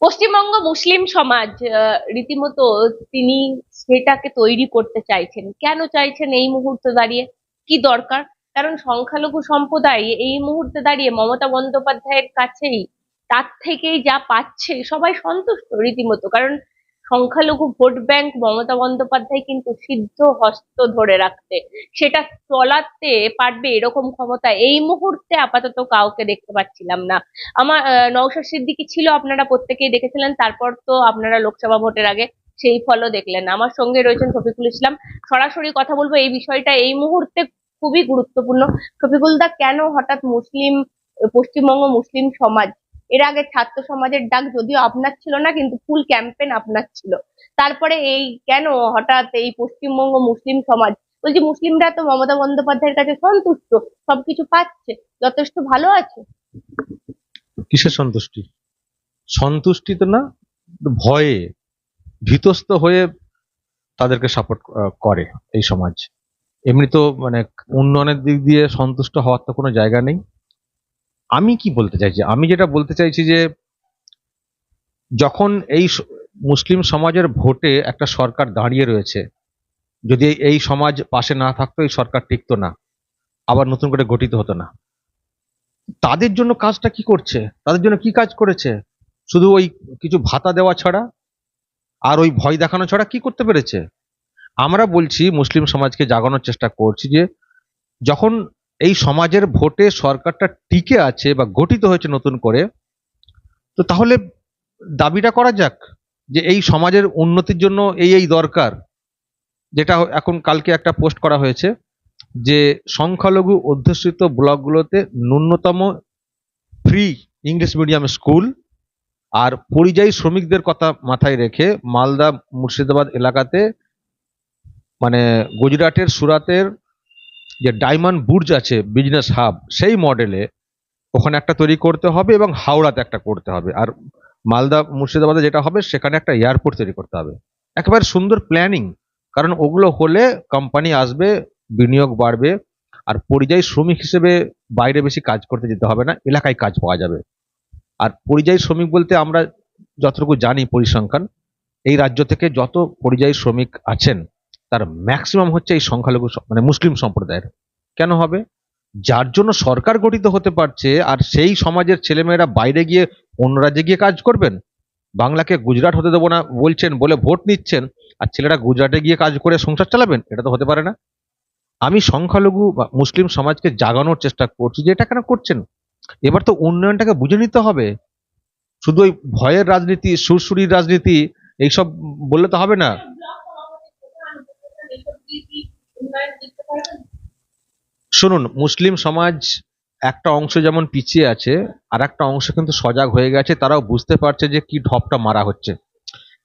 পশ্চিমবঙ্গ মুসলিম সমাজ রীতিমতো তিনি সেটাকে তৈরি করতে চাইছেন। কেন চাইছেন এই মুহূর্তে দাঁড়িয়ে? কি দরকার? কারণ সংখ্যালঘু সম্প্রদায় এই মুহূর্তে দাঁড়িয়ে মমতা বন্দ্যোপাধ্যায়ের কাছেই, তার থেকেই যা পাচ্ছে, সবাই সন্তুষ্ট রীতিমতো। কারণ সংখ্যালঘু ভোট ব্যাংক মমতা বন্দ্যোপাধ্যায় কিন্তু সিদ্ধ হস্ত ধরে রাখতে, সেটা চলাতে পারবে এরকম ক্ষমতা এই মুহূর্তে আপাতত কাউকে দেখতে পাচ্ছিলাম না। আমার নওশাদ সিদ্দিকী ছিল, আপনারা প্রত্যেকেই দেখেছিলেন, তারপর তো আপনারা লোকসভা ভোটের আগে সেই ফলও দেখলেন আমার সঙ্গে রয়েছেন শফিকুল ইসলাম। সরাসরি কথা বলব, এই বিষয়টা এই মুহূর্তে খুবই গুরুত্বপূর্ণ। শফিকুল দা, কেন হঠাৎ মুসলিম, পশ্চিমবঙ্গ মুসলিম সমাজ এর আগে ছাত্র সমাজের ডাক যদিও আপনার ছিল না, কিন্তু ফুল ক্যাম্পেন আপনার ছিল। তারপরে এই কেন হঠাৎ এই পশ্চিমবঙ্গ মুসলিম সমাজ? বলছি, মুসলিমরা তো মমতা বন্দ্যোপাধ্যায়ের কাছে সন্তুষ্ট, সবকিছু পাচ্ছে, যথেষ্ট ভালো আছে? কিসের সন্তুষ্টি? সন্তুষ্টি তো না, ভয়ে ভীতস্ত হয়ে তাদেরকে সাপোর্ট করে এই সমাজ। এমনি তো মানে উন্নয়নের দিক দিয়ে সন্তুষ্ট হওয়ার তো কোনো জায়গা নেই। আমি কি বলতে চাইছি? আমি যেটা বলতে চাইছি যে, যখন এই মুসলিম সমাজের ভোটে একটা সরকার দাঁড়িয়ে রয়েছে, যদি এই সমাজ পাশে না থাকতো, এই সরকার টিকতো না, আবার নতুন করে গঠিত হতো না। তাদের জন্য কাজটা কি করছে? তাদের জন্য কি কাজ করেছে? শুধু ওই কিছু ভাতা দেওয়া ছাড়া? আর ওই ভয় দেখানো ছাড়া কি করতে পেরেছে? আমরা বলছি, মুসলিম সমাজকে জাগানোর চেষ্টা করছি যে, যখন এই সমাজের ভোটে সরকারটা টিকে আছে বা গঠিত হয়েছে নতুন করে, তো তাহলে দাবিটা করা যাক যে এই সমাজের উন্নতির জন্য এই এই দরকার, যেটা এখন কালকে একটা পোস্ট করা হয়েছে যে সংখ্যালঘু অধ্যুষিত ব্লকগুলোতে ন্যূনতম ফ্রি ইংলিশ মিডিয়াম স্কুল আর পরিযায়ী শ্রমিকদের কথা মাথায় রেখে মালদা মুর্শিদাবাদ এলাকাতে মানে গুজরাটের সুরাতের যে ডায়মন্ড বুর্জ আছে, বিজনেস হাব, সেই মডেলে ওখানে একটা তৈরি করতে হবে এবং হাওড়াতে একটা করতে হবে। আর মালদা, মুর্শিদাবাদে যেটা হবে, সেখানে একটা এয়ারপোর্ট তৈরি করতে হবে। একেবারে সুন্দর প্ল্যানিং, কারণ ওগুলো হলে কোম্পানি আসবে, বিনিয়োগ বাড়বে, আর পরিযায়ী শ্রমিক হিসেবে বাইরে বেশি কাজ করতে যেতে হবে না, এলাকায় কাজ পাওয়া যাবে। আর পরিযায়ী শ্রমিক বলতে আমরা যতটুকু জানি পরিসংখ্যান, এই রাজ্য থেকে যত পরিযায়ী শ্রমিক আছেন তার ম্যাক্সিমাম হচ্ছে এই সংখ্যালঘু মানে মুসলিম সম্প্রদায়ের। কেন হবে? যার জন্য সরকার গঠিত হতে পারছে আর সেই সমাজের ছেলেমেয়েরা বাইরে গিয়ে অন্য রাজ্যে গিয়ে কাজ করবেন? বাংলাকে গুজরাট হতে দেবো না বলছেন বলে ভোট নিচ্ছেন, আর ছেলেরা গুজরাটে গিয়ে কাজ করে সংসার চালাবেন? এটা তো হতে পারে না। আমি সংখ্যালঘু মুসলিম সমাজকে জাগানোর চেষ্টা করছি যে এটা কেন করছেন? এবার তো উন্নয়নটাকে বুঝে নিতে হবে। শুধু ওই ভয়ের রাজনীতি, সুরসুরির রাজনীতি, এইসব বললে তো হবে না। শুনুন, মুসলিম সমাজ একটা অংশ যেমন পিছিয়ে আছে আর একটা অংশ কিন্তু সজাগ হয়ে গেছে, তারাও বুঝতে পারছে যে কি ঢপটা মারা হচ্ছে।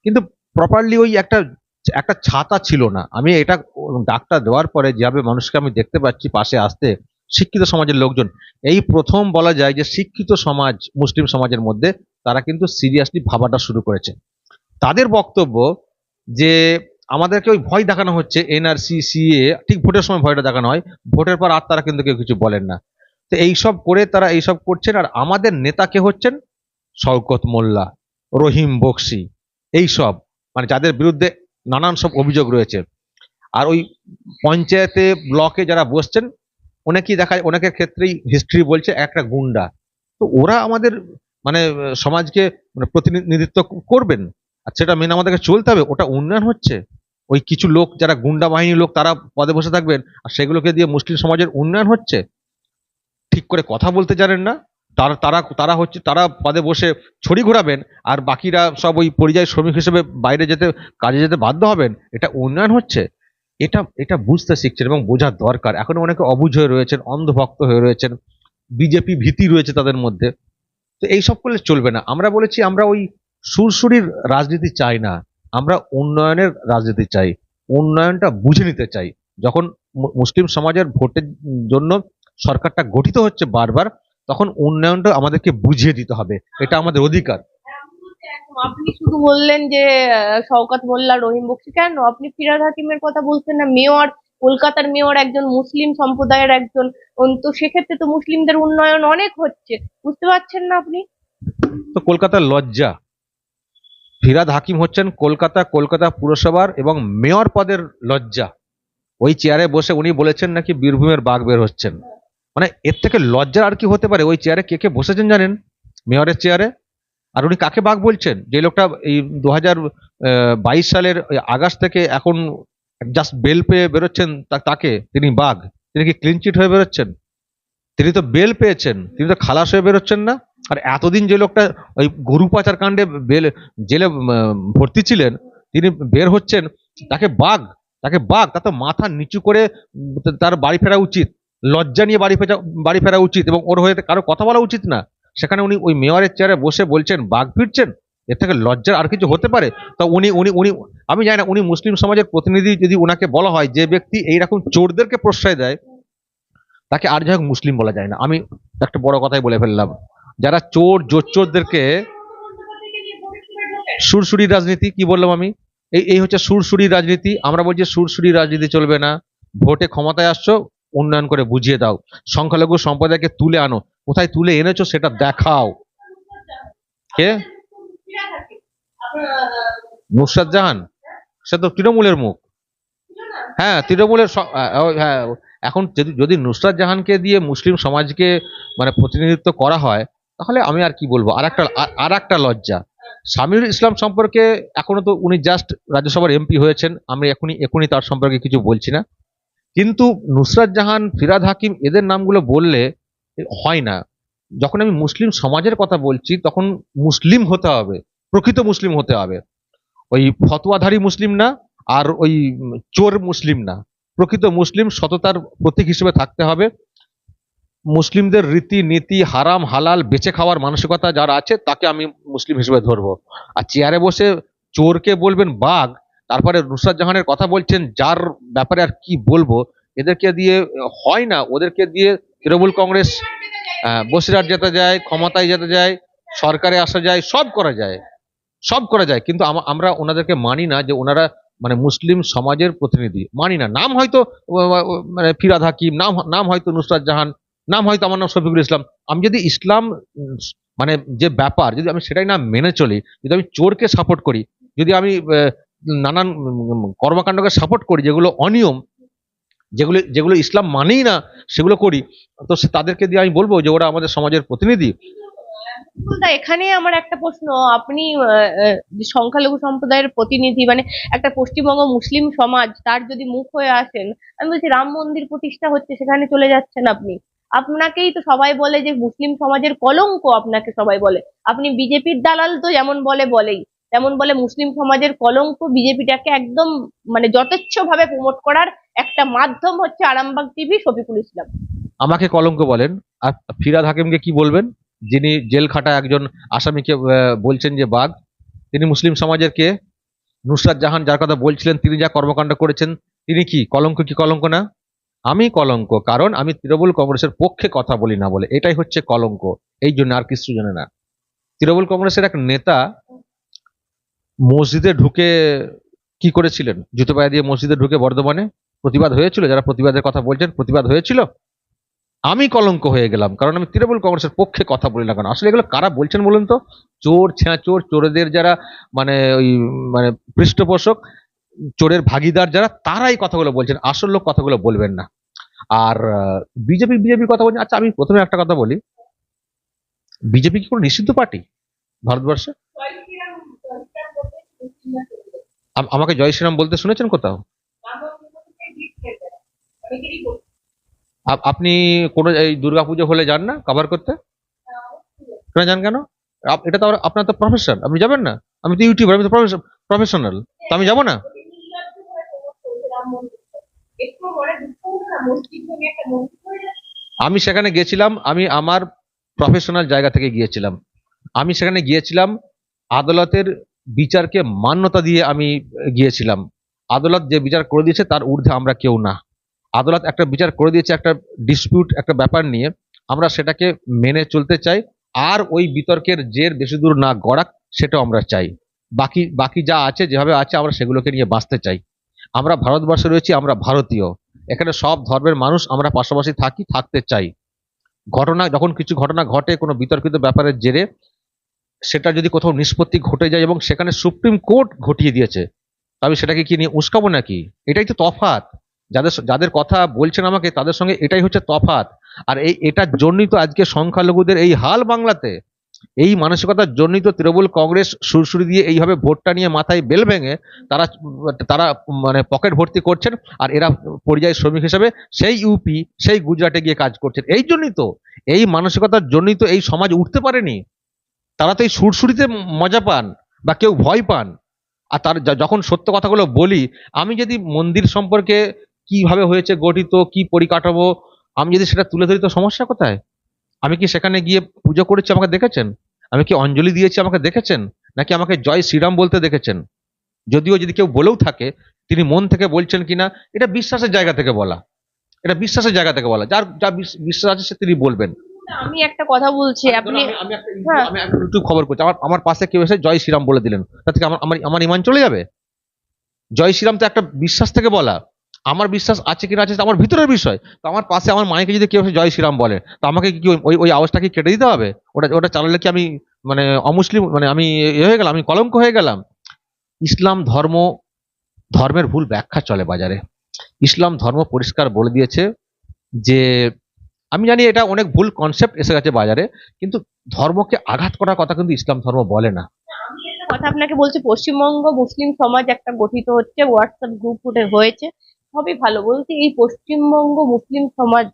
কিন্তু প্রপারলি ওই একটা একটা ছাতা ছিল না। আমি এটা ডাক্তার দেওয়ার পরে যেভাবে মানুষকে আমি দেখতে পাচ্ছি পাশে আসতে, শিক্ষিত সমাজের লোকজন, এই প্রথম বলা যায় যে শিক্ষিত সমাজ, মুসলিম সমাজের মধ্যে তারা কিন্তু সিরিয়াসলি ভাবাটা শুরু করেছে। তাদের বক্তব্য যে আমাদেরকে ওই ভয় দেখানো হচ্ছে এনআরসি সিএ ঠিক ভোটের সময় ভয়টা দেখানো হয়, ভোটের পর আর তারা কিন্তু কেউ কিছু বলেন না। তো এইসব করে তারা এইসব করছেন, আর আমাদের নেতা কে হচ্ছেন? শওকত মোল্লা, রহিম বক্সি, এইসব মানে যাদের বিরুদ্ধে নানান সব অভিযোগ রয়েছে। আর ওই পঞ্চায়েতে ব্লকে যারা বসছেন, অনেকেই দেখা যায় অনেকের ক্ষেত্রেই হিস্ট্রি বলছে একটা গুন্ডা। তো ওরা আমাদের মানে সমাজকে মানে প্রতিনিধিত্ব করবেন, আর সেটা মেনে আমাদেরকে চলতে হবে, ওটা উন্নয়ন হচ্ছে। ওই কিছু লোক, যারা গুন্ডা বাহিনীর লোক, তারা পদে বসে থাকবেন। আর সেগুলোকে দিয়ে মুসলিম সমাজের উন্নয়ন হচ্ছে? ঠিক করে কথা বলতে জানেন না? তারা তারা তারা হচ্ছে, তারা পদে বসে ছড়ি ঘোরাবেন, আর বাকিরা সব ওই পরিযায়ী শ্রমিক হিসেবে বাইরে যেতে, কাজে যেতে বাধ্য হবেন। এটা উন্নয়ন হচ্ছে? এটা এটা বুঝতে শিখছেন এবং বোঝার দরকার। এখনও অনেকে অবুঝ হয়ে রয়েছেন, অন্ধভক্ত হয়ে রয়েছেন, বিজেপি ভীতি রয়েছে তাদের মধ্যে। তো এইসব করলে চলবে না। আমরা বলেছি, আমরা ওই সুরসুরির রাজনীতি চাই না। আমরা উন্নয়নের রাজনীতি চাই উন্নয়নটা বুঝে নিতে চাই। যখন মুসলিম সমাজের ভোটের জন্য সরকারটা গঠিত হচ্ছে বারবার তখন উন্নয়নটা আমাদেরকে বুঝিয়ে দিতে হবে। এটা আমাদের অধিকার। আপনি শুধু বললেন যে শওকত মোল্লা রহিম বক্সি কেন? আপনি ফিরাদ হাকিমের কথা বলছেন না মেয়র কলকাতার মেয়র একজন মুসলিম সম্প্রদায়ের একজন। তো সেক্ষেত্রে তো মুসলিমদের উন্নয়ন অনেক হচ্ছে। বুঝতে পারছেন না আপনি? তো কলকাতার লজ্জা ফিরাদ হাকিম হচ্ছেন কলকাতা কলকাতা পুরসভার এবং মেয়র পদের লজ্জা। ওই চেয়ারে বসে উনি বলেছেন নাকি বীরভূমের বাঘ বের হচ্ছেন। মানে এর থেকে লজ্জার আর কি হতে পারে? ওই চেয়ারে কে কে বসেছেন জানেন? মেয়রের চেয়ারে আর উনি কাকে বাঘ বলছেন? যে লোকটা এই দু বাইশ সালের আগস্ট থেকে এখন জাস্ট বেল পেয়ে বেরোচ্ছেন তাকে? তিনি বাঘ। তিনি কি ক্লিন চিট হয়ে বেরোচ্ছেন? তিনি তো বেল পেয়েছেন। তিনি তো খালাস হয়ে বেরোচ্ছেন না? আর এতদিন যে লোকটা ওই গরু পাচার কাণ্ডে বেল, জেলে ভর্তি ছিলেন, তিনি বের হচ্ছেন, তাকে বাঘ তাকে বাঘ তা তো মাথা নিচু করে তার বাড়ি ফেরা উচিত, লজ্জা নিয়ে বাড়ি ফেরা বাড়ি ফেরা উচিত এবং ওর হয়ে কারও কথা বলা উচিত না। সেখানে উনি ওই মেয়রের চেয়ারে বসে বলছেন, বাঘ ফিরছেন? এর থেকে লজ্জার আর কিছু হতে পারে? তা উনি উনি উনি, আমি জানি না, উনি মুসলিম সমাজের প্রতিনিধি যদি ওনাকে বলা হয়, যে ব্যক্তি এইরকম চোরদেরকে প্রশ্রয় দেয়, তাকে আর যাই মুসলিম বলা যায় না। আমি একটা বড় কথাই বলে ফেললাম। যারা চোর, জোচ্চোরদেরকে সুরসুরি রাজনীতি, কি বললাম আমি? এই এই হচ্ছে সুরসুরি রাজনীতি। আমরা বলছি সুরসুরি রাজনীতি চলবে না। ভোটে ক্ষমতায় আসছো, উন্নয়ন করে বুঝিয়ে দাও। সংখ্যালঘু সম্প্রদায়কে তুলে আনো। কোথায় তুলে এনেছো সেটা দেখাও। কে? নুসরাত জাহান? সে তো তৃণমূলের মুখ। হ্যাঁ তৃণমূলের হ্যাঁ এখন যদি যদি নুসরাত জাহানকে দিয়ে মুসলিম সমাজকে মানে প্রতিনিধিত্ব করা হয় তাহলে আমি আর কি বলব? আর একটা আর একটা লজ্জা। সামিরুল ইসলাম সম্পর্কে এখনও তো উনি জাস্ট রাজ্যসভার এমপি হয়েছেন আমি এখনই এখনই তার সম্পর্কে কিছু বলছি না। কিন্তু নুসরাত জাহান ফিরাদ হাকিম এদের নামগুলো বললে হয় না। যখন আমি মুসলিম সমাজের কথা বলছি তখন মুসলিম হতে হবে প্রকৃত মুসলিম হতে হবে। ওই ফতোয়াধারী মুসলিম না আর ওই চোর মুসলিম না। প্রকৃত মুসলিম সততার প্রতীক হিসেবে থাকতে হবে। মুসলিমদের রীতি নীতি হারাম, হালাল, বেঁচে খাওয়ার মানসিকতা যার আছে, তাকে আমি মুসলিম হিসেবে ধরবো। আর চেয়ারে বসে চোরকে বলবেন বাঘ, তারপরে নুসরাত জাহানের কথা বলছেন, যার ব্যাপারে আর কি বলব, এদেরকে দিয়ে হয় না। ওদেরকে দিয়ে তৃণমূল কংগ্রেস বসিরহাট যেতে যায়, ক্ষমতায় যেতে যায়, সরকারে আসা যায়, সব করা যায়। সব করা যায়, কিন্তু আমরা ওনাদেরকে মানি না যে ওনারা মানে মুসলিম সমাজের প্রতিনিধি। মানি না। নাম হয়তো মানে ফিরাদ হাকিম, নাম নাম হয়তো নুসরাত জাহান নাম হয়তো আমার নাম শফিকুল ইসলাম। আমি যদি ইসলাম মানে যে ব্যাপার, যদি আমি সেটাই না মেনে চলি, যদি আমি চোরকে সাপোর্ট করি, যদি আমি নানান কর্মকাণ্ডকে সাপোর্ট করি, যেগুলো অনিয়ম, যেগুলো যেগুলো ইসলাম মানেই না, সেগুলো করি, তো তাদেরকে দিয়ে আমি বলব যে ওরা আমাদের সমাজের প্রতিনিধি। এখানে আমার একটা প্রশ্ন। আপনি সংখ্যালঘু সম্প্রদায়ের প্রতিনিধি মানে একটা পশ্চিমবঙ্গ মুসলিম সমাজ, তার যদি মুখ হয়ে আসেন, আমি বলছি রাম মন্দির প্রতিষ্ঠা হচ্ছে, সেখানে চলে যাচ্ছেন আপনি। আপনাকেই তো সবাই বলে যে মুসলিম সমাজের কলঙ্ক আপনাকে সবাই বলে। আপনি বিজেপির দালাল তো যেমন বলে বলেই। তেমন বলে মুসলিম সমাজের কলঙ্ক বিজেপিটাকে একদম মানে যথেচ্ছ ভাবে প্রমোট করার একটা মাধ্যম হচ্ছে আরামবাগ টিভি শফিকুল ইসলাম। আমাকে কলঙ্ক বলেন। আর ফিরাদ হাকিমকে কি বলবেন? যিনি জেল খাটা একজন আসামিকে বলছেন যে বাঘ তিনি মুসলিম সমাজের কে? নুসরাত জাহান যার কথা বলছিলেন, তিনি যা কর্মকাণ্ড করেছেন, তিনি কি? কলঙ্ক কি কলঙ্ক না? আমি কলঙ্ক, কারণ আমি তৃণমূল কংগ্রেসের পক্ষে কথা বলি না বলে। এটাই হচ্ছে কলঙ্ক। এই জন্য আর কিছু জানে না। তৃণমূল কংগ্রেসের এক নেতা মসজিদে ঢুকে কি করেছিলেন? জুতো পায়ে দিয়ে মসজিদে ঢুকে বর্ধমানে প্রতিবাদ হয়েছিল? যারা প্রতিবাদের কথা বলছেন, প্রতিবাদ হয়েছিল? আমি কলঙ্ক হয়ে গেলাম, কারণ আমি তৃণমূল কংগ্রেসের পক্ষে কথা বলি না কারণ আসলে এগুলো কারা বলছেন বলুন তো? চোর ছেঁড়া চোর চোরদের যারা মানে ওই মানে পৃষ্ঠপোষক চোরের ভাগিদার যারা, তারাই কথাগুলো বলছেন। আসল লোক কথাগুলো বলবেন না। আর বিজেপি বিজেপির কথা বলছেন। আচ্ছা আমি প্রথমে একটা কথা বলি। বিজেপি কি কোনো নিষিদ্ধ পার্টি ভারতবর্ষে? আম- আমাকে জয় শ্রীরাম বলতে শুনেছেন কোথাও? আপ- আপনি কোনো, এই দুর্গাপুজো হলে যান না কভার করতে? যান কেন? এটা তো আপনার তো প্রফেশন আপনি যাবেন না? আমি তো ইউটিউবার আমি তো প্রফেশনাল তো আমি যাব না? আমি সেখানে গেছিলাম আমি আমার প্রফেশনাল জায়গা থেকে গিয়েছিলাম। আমি সেখানে গিয়েছিলাম, আদালতের বিচারকে মান্যতা দিয়ে আমি গিয়েছিলাম। আদালত যে বিচার করে দিয়েছে, তার ঊর্ধ্বে আমরা কেউ না। আদালত একটা বিচার করে দিয়েছে, একটা ডিসপিউট একটা ব্যাপার নিয়ে। আমরা সেটাকে মেনে চলতে চাই, আর ওই বিতর্কের জের বেশি দূর না গড়াক, সেটাও আমরা চাই। বাকি বাকি যা আছে, যেভাবে আছে, আমরা সেগুলোকে নিয়ে বাঁচতে চাই। আমরা ভারতবর্ষে রয়েছি, আমরা ভারতীয়। এখানে সব ধর্মের মানুষ আমরা পাশাপাশি থাকি, থাকতে চাই। ঘটনা, যখন কিছু ঘটনা ঘটে, কোনো বিতর্কিত ব্যাপারের জেরে, সেটা যদি কোথাও নিষ্পত্তি ঘটে যায় এবং সেখানে সুপ্রিম কোর্ট ঘটিয়ে দিয়েছে তবে সেটাকে কি নিয়ে উস্কাবো নাকি? এটাই তো তফাৎ। যাদের যাদের কথা বলছেন আমাকে, তাদের সঙ্গে এটাই হচ্ছে তফাৎ। আর এই, এটার জন্যই তো আজকে সংখ্যালঘুদের এই হাল বাংলাতে এই মানসিকতার জন্যই তো তৃণমূল কংগ্রেস সুরসুরি দিয়ে এইভাবে ভোটটা নিয়ে মাথায় বেল ভেঙে তারা তারা মানে পকেট ভর্তি করছেন আর এরা পরিযায়ী শ্রমিক হিসেবে সেই ইউপি সেই গুজরাটে গিয়ে কাজ করছেন। এই জন্যই তো, এই মানসিকতার জন্যই তো এই সমাজ উঠতে পারেনি। তারা তো এই সুরসুরিতে মজা পান বা কেউ ভয় পান। আর তার যখন সত্য কথাগুলো বলি, আমি যদি মন্দির সম্পর্কে কীভাবে হয়েছে গঠিত, কি পরিকাঠামো, আমি যদি সেটা তুলে ধরি তো সমস্যা কোথায়? আমি কি সেখানে গিয়ে পুজো করেছি আমাকে দেখেছেন? আমি কি অঞ্জলি দিয়েছি আমাকে দেখেছেন? নাকি আমাকে জয় শ্রীরাম বলতে দেখেছেন? যদিও যদি কেউ বলেও থাকে তিনি মন থেকে বলছেন কিনা এটা বিশ্বাসের জায়গা থেকে বলা। এটা বিশ্বাসের জায়গা থেকে বলা। যার যা বিশ্বাস আছে সে তিনি বলবেন। আমি একটা কথা বলছি আপনি আমি- হ্যাঁ। আমি একটা ইউটিউব খবর করছি। আমার আমার পাশে কেউ এসে জয় শ্রীরাম বলে দিলেন। তা থেকে আমার আমার আমার ইমান চলে যাবে? জয় শ্রীরাম তো একটা বিশ্বাস থেকে বলা। আমার বিশ্বাস আছে কিনা আছে আমার ভিতরের বিষয়। তো আমার পাশে আমার মাইকে যদি কেউ জয় শ্রীরাম বলে, তো আমাকে কি ওই ওই আওয়াজটা কি কেটে দিতে হবে? ওটা ওটা চালালে কি আমি মানে অমুসলিম মানে আমি এ হয়ে গেলাম, আমি কলঙ্ক হয়ে গেলাম? ইসলাম ধর্ম, ধর্মের ভুল ব্যাখ্যা চলে বাজারে। ইসলাম ধর্ম পরিষ্কার বলে দিয়েছে যে, আমি জানি এটা অনেক ভুল কনসেপ্ট এসে গেছে বাজারে, কিন্তু ধর্মকে আঘাত করার কথা কিন্তু ইসলাম ধর্ম বলে না। কথা আপনাকে বলছি, পশ্চিমবঙ্গ মুসলিম সমাজ একটা গঠিত হচ্ছে হোয়াটসঅ্যাপ গ্রুপ হয়েছে। সবই ভালো। বলছি এই পশ্চিমবঙ্গ মুসলিম সমাজ,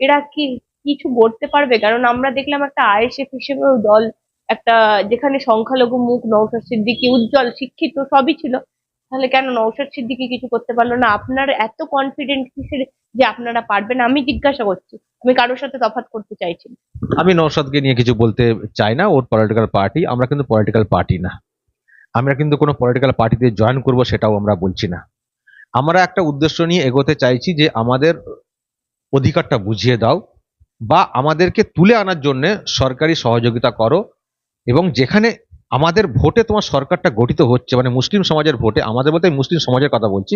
এরা কি কিছু করতে পারবে? কারণ আমরা দেখলাম একটা আইএসএফ হিসেবেও দল, একটা যেখানে সংখ্যালঘু মুখ নৌসাদ সিদ্দিকী উজ্জ্বল, শিক্ষিত, সবই ছিল। তাহলে কেন নৌসাদ সিদ্দিকী কিছু করতে পারল না? আপনার এত কনফিডেন্ট কিসের যে আপনারা পারবেন? আমি জিজ্ঞাসা করছি। আমি কারোর সাথে তফাৎ করতে চাইছি আমি নৌসাদকে নিয়ে কিছু বলতে চাই না। ওর পলিটিক্যাল পার্টি আমরা কিন্তু পলিটিক্যাল পার্টি না। আমরা কিন্তু কোনো পলিটিক্যাল পার্টিতে জয়েন করব সেটাও আমরা বলছি না। আমরা একটা উদ্দেশ্য নিয়ে এগোতে চাইছি যে আমাদের অধিকারটা বুঝিয়ে দাও বা আমাদেরকে তুলে আনার জন্য সরকারি সহযোগিতা করো এবং যেখানে আমাদের ভোটে তোমার সরকারটা গঠিত হচ্ছে মানে মুসলিম সমাজের ভোটে, আমাদের বলতে মুসলিম সমাজের কথা বলছি,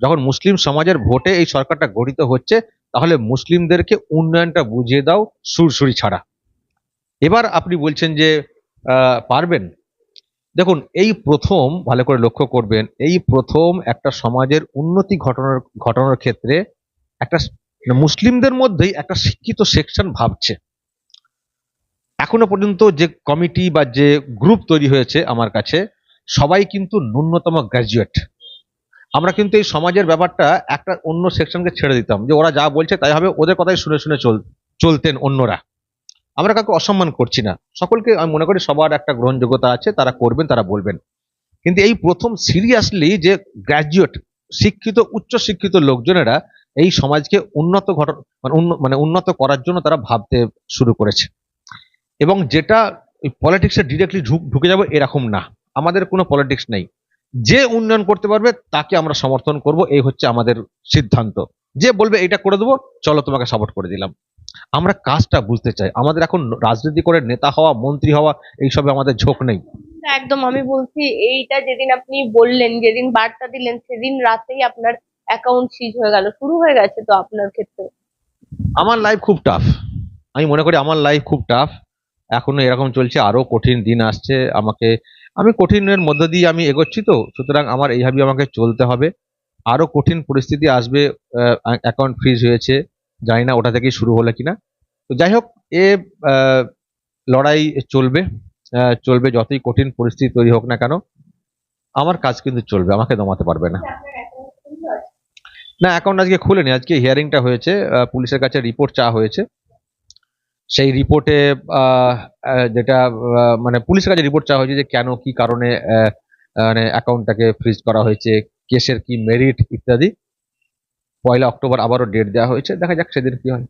যখন মুসলিম সমাজের ভোটে এই সরকারটা গঠিত হচ্ছে, তাহলে মুসলিমদেরকে উন্নয়নটা বুঝিয়ে দাও সুরসুরি ছাড়া। এবার আপনি বলছেন যে পারবেন? দেখুন, এই প্রথম ভালো করে লক্ষ্য করবেন, এই প্রথম একটা সমাজের উন্নতি ঘটনার, ঘটানোর ক্ষেত্রে একটা মুসলিমদের মধ্যেই একটা শিক্ষিত সেকশন ভাবছে। এখনও পর্যন্ত যে কমিটি বা যে গ্রুপ তৈরি হয়েছে আমার কাছে, সবাই কিন্তু ন্যূনতম গ্র্যাজুয়েট আমরা কিন্তু এই সমাজের ব্যাপারটা একটা অন্য সেকশনকে ছেড়ে দিতাম, যে ওরা যা বলছে তাই হবে, ওদের কথাই শুনে শুনে চল, চলতেন অন্যরা। আমরা কাউকে অসম্মান করছি না। সকলকে আমি মনে করি সবার একটা গ্রহণযোগ্যতা আছে, তারা করবেন, তারা বলবেন। কিন্তু এই প্রথম সিরিয়াসলি যে গ্র্যাজুয়েট শিক্ষিত উচ্চ শিক্ষিত লোকজনেরা এই সমাজকে উন্নত ঘটন মানে মানে উন্নত করার জন্য তারা ভাবতে শুরু করেছে। এবং যেটা পলিটিক্সে ডিরেক্টলি ঢুকে যাবে এরকম না। আমাদের কোনো পলিটিক্স নেই। যে উন্নয়ন করতে পারবে, তাকে আমরা সমর্থন করব, এই হচ্ছে আমাদের সিদ্ধান্ত। যে বলবে এটা করে দেবো, চলো তোমাকে সাপোর্ট করে দিলাম। আমরা কাজটা বুঝতে চাই। আমাদের এখন রাজনীতি করে নেতা হওয়া মন্ত্রী হওয়া এইসবে আমাদের ঝোঁক নেই। একদম আমি বলছি এইটা যেদিন আপনি বললেন যেদিন বার্তা দিলেন সেদিন রাতেই আপনার অ্যাকাউন্ট সিজ হয়ে গেল। শুরু হয়ে গেছে তো আপনার ক্ষেত্রে? আমার লাইফ খুব টাফ আমি মনে করি আমার লাইফ খুব টাফ এখনও এরকম চলছে আরও কঠিন দিন আসছে আমাকে। আমি কঠিনের মধ্য দিয়ে আমি এগোচ্ছি তো সুতরাং আমার এইভাবে আমাকে চলতে হবে। আরও কঠিন পরিস্থিতি আসবে অ্যাকাউন্ট ফ্রিজ হয়েছে। জানি না ওটা থেকেই শুরু হলো কিনা। তো যাই হোক, এ লড়াই চলবে চলবে যতই কঠিন পরিস্থিতি তৈরি হোক না কেন। আমার কাজ কিন্তু চলবে, আমাকে দমাতে পারবে না। না অ্যাকাউন্ট আজকে খুলেনি, আজকে হিয়ারিংটা হয়েছে পুলিশের কাছে রিপোর্ট চা হয়েছে। সেই রিপোর্টে যেটা মানে পুলিশের কাছে রিপোর্ট চা হয়েছে যে কেন, কি কারণে মানে অ্যাকাউন্টটাকে ফ্রিজ করা হয়েছে, কেসের কি মেরিট ইত্যাদি। পয়লা অক্টোবর আবারও ডেট দেওয়া হয়েছে। দেখা যাক সেদিন কি হয়।